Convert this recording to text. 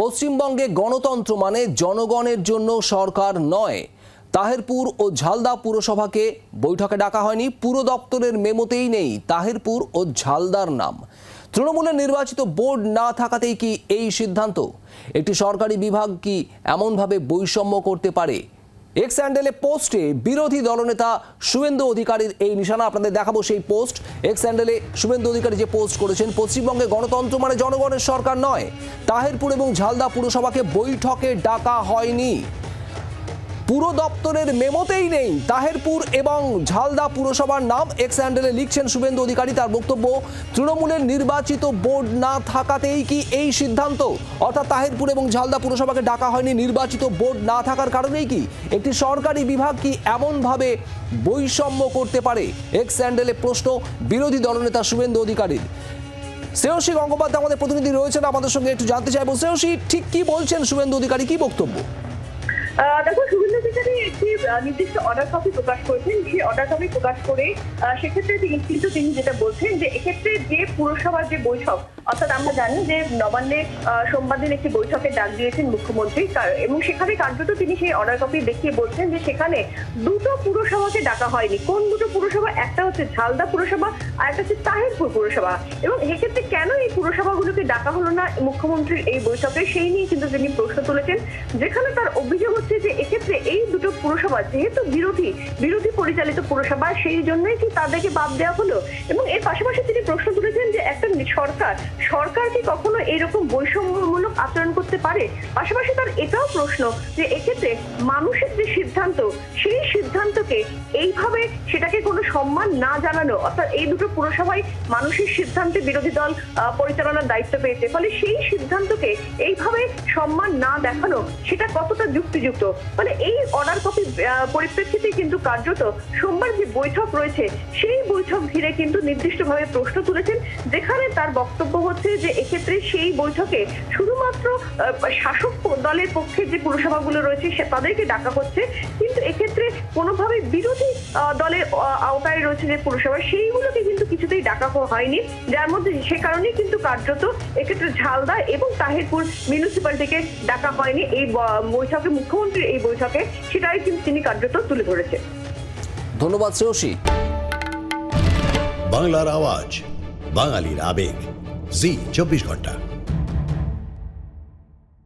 পশ্চিমবঙ্গে গণতন্ত্র মানে জনগণের জন্য সরকার নয়। তাহেরপুর ও ঝালদা পুরসভাকে বৈঠকে ডাকা হয়নি, পুর দপ্তরের মেমোতেই নেই তাহেরপুর ও ঝালদার নাম। তৃণমূলের নির্বাচিত বোর্ড না থাকাতেই কি এই সিদ্ধান্ত? একটি সরকারি বিভাগ কি এমনভাবে বৈষম্য করতে পারে? এক্স হ্যান্ডেলে পোস্টে বিরোধী দলনেতা শুভেন্দু অধিকারীর এই নিশানা আপনাদের দেখাবো সেই পোস্ট এক্স হ্যান্ডেলে শুভেন্দু অধিকারী যে পোস্ট করেছেন, পশ্চিমবঙ্গে গণতন্ত্র মানে জনগণের সরকার নয়। তাহেরপুর এবং ঝালদা পুরসভাকে বৈঠকে ডাকা হয়নি। পুর দপ্তরের মেমোতেই নেই। তাহেরপুর এবং ঝালদা পুরসভার নাম এক্স হ্যান্ডেলে লিখছেন শুভেন্দু অধিকারী। তার বক্তব্য, তৃণমূলের নির্বাচিত বোর্ড না থাকাতেই কি এই সিদ্ধান্ত? অর্থাৎ তাহেরপুর এবং ঝালদা পুরসভাকে ডাকা হয়নি নির্বাচিত বোর্ড না থাকার কারণেই কি? একটি সরকারি বিভাগ কি এমনভাবে বৈষম্য করতে পারে? এক্স হ্যান্ডেলে প্রশ্ন বিরোধী দলনেতা শুভেন্দু অধিকারীর। শ্রেয়সী গঙ্গোপাধ্যায় আমাদের প্রতিনিধি রয়েছেন। আমাদের সঙ্গে একটু জানতে চাইব। শ্রেয়সী, ঠিক কি বলছেন শুভেন্দু অধিকারী? কি বক্তব্য? দেখো, শুভেন্দু অধিকারী একটি নির্দিষ্ট অর্ডার কপি প্রকাশ করেছেন। সেই অর্ডার কপি প্রকাশ করে সেক্ষেত্রে তিনি কিন্তু তিনি যেটা বলছেন যে, এক্ষেত্রে যে পুরসভার যে বৈঠক অর্থাৎ আমরা জানি যে নবান্নে সোমবার দিন একটি বৈঠকে ডাক দিয়েছেন মুখ্যমন্ত্রী। এবং সেখানে কার্যত তিনি সেই অর্ডার কপি দেখিয়ে বলছেন যে সেখানে দুটো পুরসভাকে ডাকা হয়নি। কোন দুটো পুরসভা? একটা হচ্ছে ঝালদা পুরসভা আর একটা হচ্ছে তাহিরপুর পুরসভা। এবং এক্ষেত্রে কেন এই পুরসভাগুলোকে ডাকা হলো না মুখ্যমন্ত্রীর এই বৈঠকে? সেই নিয়ে কিন্তু তিনি প্রশ্ন তুলেছেন, যেখানে তার অভিযোগ হচ্ছে যে পুরসভা, যেহেতু বিরোধী বিরোধী পরিচালিত পুরসভা, সেই জন্যই কি তাদেরকে বাদ দেওয়া হলো? এবং এর পাশাপাশি তিনি প্রশ্ন তুলেছেন যে একটা সরকার সরকার কি কখনো এরকম বৈষম্যমূলক আচরণ করতে পারে? পাশাপাশি তার এটাও প্রশ্ন যে এক্ষেত্রে মানুষের যে সিদ্ধান্ত, সেই সিদ্ধান্তকে কোনো সম্মান না জানানো, অর্থাৎ এই দুটো পুরসভায় মানুষের সিদ্ধান্তে বিরোধী দল পরিচালনার দায়িত্ব পেয়েছে। ফলে সেই সিদ্ধান্তকে এইভাবে সম্মান না দেখানো, সেটা কতটা যুক্তিযুক্ত? মানে এই অর্ডার কপি পরিপ্রেক্ষিতে কিন্তু কার্যত সোমবার যে বৈঠক রয়েছে, সেই বৈঠক ঘিরে কিন্তু নির্দিষ্টভাবে প্রশ্ন তুলেছেন, যেখানে তার বক্তব্য হচ্ছে যে এক্ষেত্রে সেই বৈঠকে শুধুমাত্র শাসক দলের পক্ষে যে পুরসভাগুলো রয়েছে, সে তাদেরকে ডাকা হচ্ছে, কিন্তু এক্ষেত্রে কোনোভাবে বিরোধী দলের আওতায় রয়েছে যে পুরসভা সেইগুলোকে কিন্তু কিছুতেই ডাকা হয়নি। যার মধ্যে সে কারণেই কিন্তু কার্যত এক্ষেত্রে ঝালদা এবং তাহিরপুর মিউনিসিপ্যালিটিকে ডাকা হয়নি। এই বৈঠকে মুখ্যমন্ত্রীর এই বৈঠকে সেটাই কিন্তু তিনি কার্যত তুলে ধরেছেন। ধন্যবাদ শ্রেয়সী। বাংলার আওয়াজ বাঙালির আবেগ। জি চব্বিশ ঘণ্টা।